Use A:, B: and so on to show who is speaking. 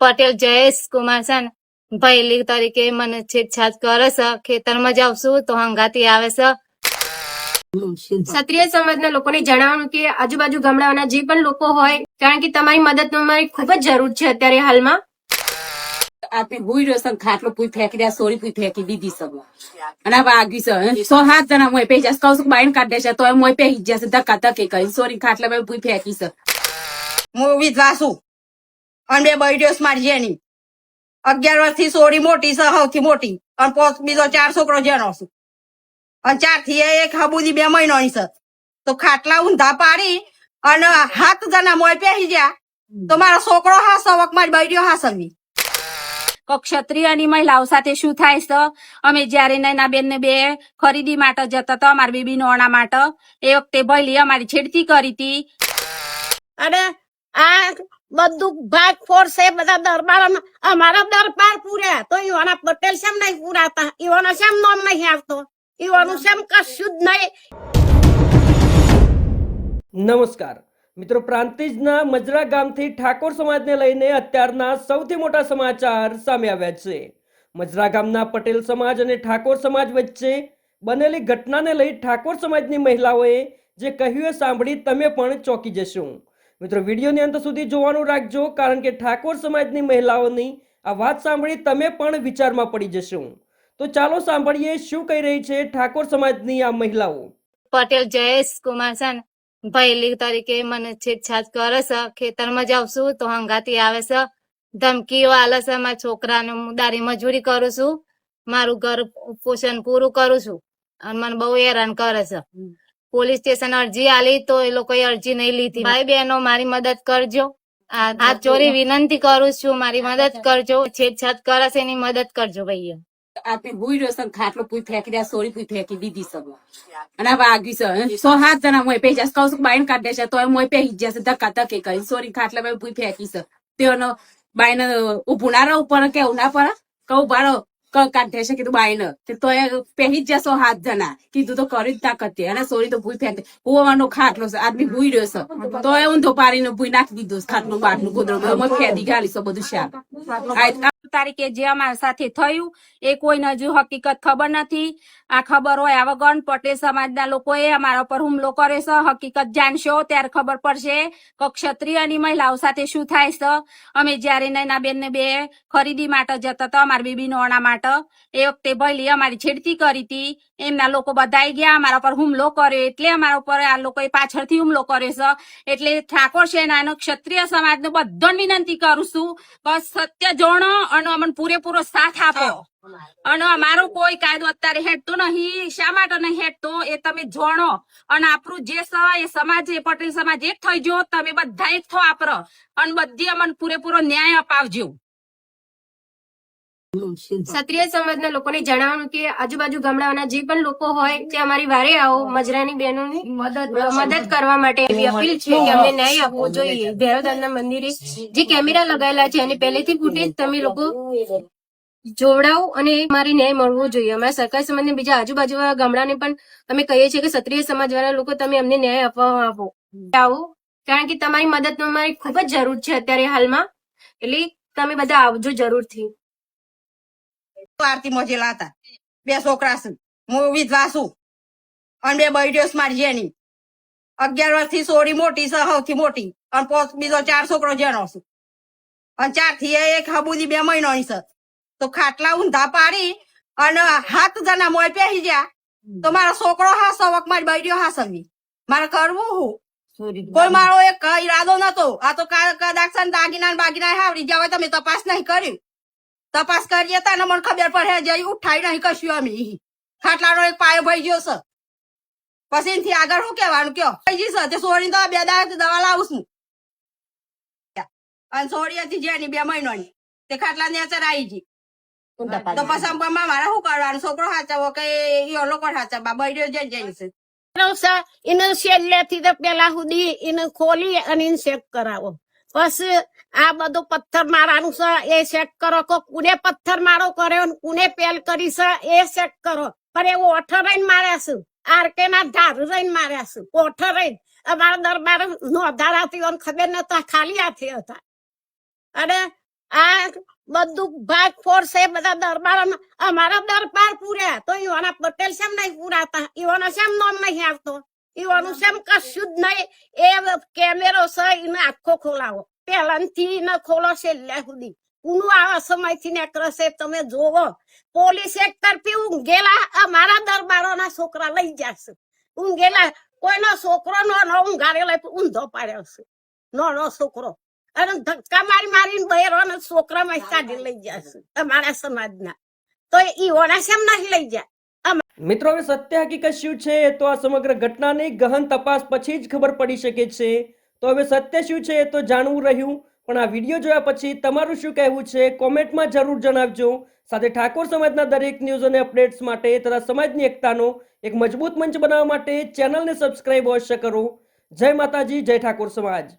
A: પટેલ જયેશ કુમાર છે ને પહેલી તરીકે મને છેદછાદ કરે છે ખેતરમાં જાઉં છું તો હંગાતી આવે છે.
B: ક્ષત્રિય સમાજના લોકોને જણાવવાનું કે આજુબાજુ ગામડાઓના જે પણ લોકો હોય કારણ કે તમારી મદદ અમારી ખૂબ જ જરૂર છે અત્યારે હાલમાં.
C: આપણે ભૂઈ રહ્યો છે ખાટલો પૂરી ફેંકી દે સોરી પૂરી ફેંકી દીધી સબ અને હવે આગી છે. સો હાથ જણા મોય પેજા કહું છું બાઈન કાઢ દેશે તો મોય પેહી જશે ધક્કા ધક્કી કરી સોરી ખાટલા પૂરી પૂઈ ફેંકી છે.
D: હું વિધવા છું. અને બે બૈડીઓસ મારી જેની. અગિયાર વર્ષથી સોરી મોટી સૌથી મોટી. અને પોત બીજો ચાર છોકરો જેનો છું. અને ચારથી એક હબુદી બે મહિનાની છે. તો ખાટલા ઊંધા પાડી અને હાથ જણા મોય પહેરી ગયા. તો મારો છોકરો હાસવક મારી બૈડીઓ હાસવવી
C: કો ક્ષત્રિયની મહિલાઓ સાથે શું થાય છે? અમે જયારે નૈના બેન ને બે ખરીદી માટે જતા હતા અમારી બેબી નોણા માટે એ વખતે ભયલી અમારી છેડતી કરી હતી.
E: અને આ બધું ભાગ ફોડશે બધા દરબાર અમારા દરબાર પૂર્યા તો ઈવાના પટેલ શેમ નહીં પૂરાતા? ઈવાનો શેમ નોમ નહીં આવતો? ઈવાનું શેમ કશું જ નહીં.
F: નમસ્કાર. મિત્રો, પ્રાંતિજના મજરા ગામથી ઠાકોર સમાજને લઈને અત્યારના સૌથી મોટા સમાચાર સામે આવ્યા છે. મજરા ગામના પટેલ સમાજ અને ઠાકોર સમાજ વચ્ચે બનેલી ઘટનાને લઈ ઠાકોર સમાજની મહિલાઓએ જે કહ્યું સાંભળી તમે પણ ચોંકી જશો. મિત્રો વિડીયોની અંત સુધી જોવાનું રાખજો કારણ કે ઠાકોર સમાજની મહિલાઓની આ વાત સાંભળી તમે પણ વિચારમાં પડી જશો. તો ચાલો સાંભળીએ શું કહી રહી છે ઠાકોર સમાજની આ મહિલાઓ.
A: પટેલ જયેશ કુમાર છે ને પહેલી તરીકે મને છેદછાદ કરે છે ખેતરમાં જાઉં છું તો હંગાતી આવે છે. ધમકીઓ આલે છે મારા છોકરાને હું દારી મજૂરી કરું છું. મારું ઘર પોષણ પૂરું કરું છું. અને મને બહુ હેરાન કરે છે. પોલીસ સ્ટેશન અરજી આલી તો એ લોકોએ અરજી નહીં લીધી. ભાઈ બહેનો મારી મદદ કરજો. આ ચોરી વિનંતી કરું છું મારી મદદ કરજો. છેદછાદ કરશે છે એની મદદ કરજો ભાઈ
C: આપી ભૂઈ રહ્યો છે ખાટલો પૂઈ ફેંકી દે સોરી પૂઈ ફેંકી દીધી સબ અને હવે આગી છે સો હાથ જણા મોય પેજા કહું છું બાઈન કાઢ દેશે તો મોય પેહી જશે ધક્કા ધક્કે કરી સોરી ખાટલા પર પૂઈ ફેંકી છે. તેઓનો બાઈન ઉભું ના રહો ઉપર કેવું ના પડે કહું બારો કાઢ છે કીધું બાઈન તો એ પહેરી જ જશો હાથ જણા. કીધું તો કરી જ તાકત અને સોરી તો ભૂઈ ફેંકી હોવાનો ખાટલો છે. આદમી ભૂઈ રહ્યો છે. તો એ ઊંધો પારીને ભૂઈ નાખી દીધો ખાટલું બાટલું ગોદડું ફેદી ગાલી છે બધું શાક. તારીખે જે અમારા સાથે થયું, એ કોઈને હજુ હકીકત ખબર નથી. આ ખબર હોય આવગણ પટેલ સમાજના લોકોએ અમારા પર હુમલો કરે છે. હકીકત જાણશો ત્યારે ખબર પડશે કે ક્ષત્રિયની મહિલાઓ સાથે શું થાય છે. અમે જ્યારે નૈના બેન બે ખરીદી માટે જતા હતા, અમારી બેબી નોણા માટે, એ વખતે ભયલી અમારી છેડતી કરી હતી, એમના લોકો બધાઈ ગયા, અમારા પર હુમલો કર્યો, એટલે અમારા ઉપર આ લોકોએ પાછળથી હુમલો કર્યો છે. એટલે ઠાકોર સેનાનો ક્ષત્રિય સમાજને બધાને વિનંતી કરું છું, બસ સત્ય જોણો અને અમને પૂરેપૂરો સાથ આપો. અને અમારો કોઈ કાયદો અત્યારે હેઠતો નહીં. શા માટે નહીં હેઠતો? એ તમે જોણો. અને આપણું જે સ એ સમાજ એ પટેલ સમાજ એક થઈ જો તમે બધા એક થો આપરો અને બધી અમને પૂરેપૂરો ન્યાય અપાવજો.
B: ક્ષત્રિય સમાજના લોકોને જણાવવાનું કે આજુબાજુ ગામડાઓના જે પણ લોકો હોય તે અમારી વારે આવો મજરાની બહેનોની મદદ કરવા માટે એવી અપીલ છે કે અમને ન્યાય આપવો જોઈએ. ભૈરવદાનના મંદિરે જે કેમેરા લગાવેલા છે અને પહેલેથી ફૂટેજ તમે લોકો જોડાવો અને મારી ન્યાય મળવો જોઈએ. અમારા સરકાર સમાજને બીજા આજુબાજુ ગામડાને પણ અમે કહીએ છીએ કે ક્ષત્રિય સમાજ વાળા લોકો તમે અમને ન્યાય આપવા આવો આવો. કારણ કે તમારી મદદનો અમારી ખૂબ જ જરૂર છે અત્યારે હાલમાં. એટલે તમે બધા આવજો જરૂરથી.
D: આરતી મોજેલા હતા બે છોકરા છું. હું વિધવા છું અને બે બૈડીઓસ મારી જેની. અગિયાર વર્ષથી સોરી મોટી સૌથી મોટી. અને પોત બીજો ચાર છોકરો જેનો છું. અને ચારથી એક હબુદી બે મહિનાની છે. તો ખાટલા ઊંધા પાડી અને હાથ જણા મોય પહેરી ગયા. તો મારો છોકરો હાસવક મારી બૈડીઓ હાસવી મારે કરવું હું? કોઈ મારો એક ઈરાદો નતો. આ તો કા- કદાચ દાગીના બાગીના હાવરી ગયા હોય તમે તપાસ નહીં કર્યું તપાસ કરીએ તા મને ખબર પડે જઈ ઉઠાઈ નહીં કશું અમે ખાટલાનો એક પાયો ભાઈ ગયો છે. પછી એનથી આગળ શું કહેવાનું કયો? થઈ છે તે સોરી તો બે દાડા દવા લાવું છું. અને સોરી હતી જેની બે મહિનાની તે ખાટલા ને અસર આવી ગઈ તો પછી મારે શું કરવાનું? છોકરો સાચવો કે એ લોકો સાચવવા? બૈરીઓ જઈ જઈ છે.
E: એનું છેલ્લેથી તો પેલા સુધી એને ખોલી અને ચેક કરાવો. પછી આ બધું પથ્થર મારાનું છે, એ ચેક કરો કે કુને પથ્થર મારો કર્યો ને કુને પેલ કરી છે, એ ચેક કરો. પણ એવું ઓઠર રહીને માર્યા છું. આરકે ના ધાર રહીને માર્યા છું. ઓઠર રહીને. અમારા દરબાર નોંધારાથી ખબર નતા ખાલી હાથે હતા. અને આ બધું ભાગ ફોડશે બધા દરબાર અમારા દરબાર પૂર્યા. તો ઈવાના પટેલ શેમ નહીં પૂરાતા? ઈવાનો શેમ નોમ નહીં આવતો? ઈવાનું એમ કશું જ નહીં. એ કેમેરો છે એને આખો ખોલાવો. પહેલાથી એને ખોલો છેલ્લે સુધી. કુનું આવા સમયથી નીકળશે તમે જોવો. પોલીસ એક તરફી ઊંઘેલા અમારા દરબારોના છોકરા લઈ જશે. ઊંઘેલા કોઈનો છોકરો નો ઊંઘારે લઈ ઊંધો પાડ્યો છે નાનો છોકરો. અને ધક્કા મારી મારીને છોકરા છોકરામાં કાઢી લઈ જશે. અમારા સમાજના. તો ઈ ઓના શેમ નહીં લઈ જાય.
F: મિત્રો, હવે સત્ય હકીકત શું છે? તો આ સમગ્ર ઘટનાની ગહન તપાસ પછી જ ખબર પડી શકે છે. તો હવે સત્ય શું છે તો જાણવું રહ્યું, પણ આ વીડિયો જોયા પછી તમારું શું કહેવું છે? કોમેન્ટમાં જરૂર જણાવજો. સાથે ઠાકોર સમાજના દરેક ન્યૂઝ અને અપડેટ્સ માટે તથા સમાજની એકતાનો એક મજબૂત મંચ બનાવવા માટે ચેનલને સબસ્ક્રાઇબ અવશ્ય કરો. જય માતાજી, જય ઠાકોર સમાજ.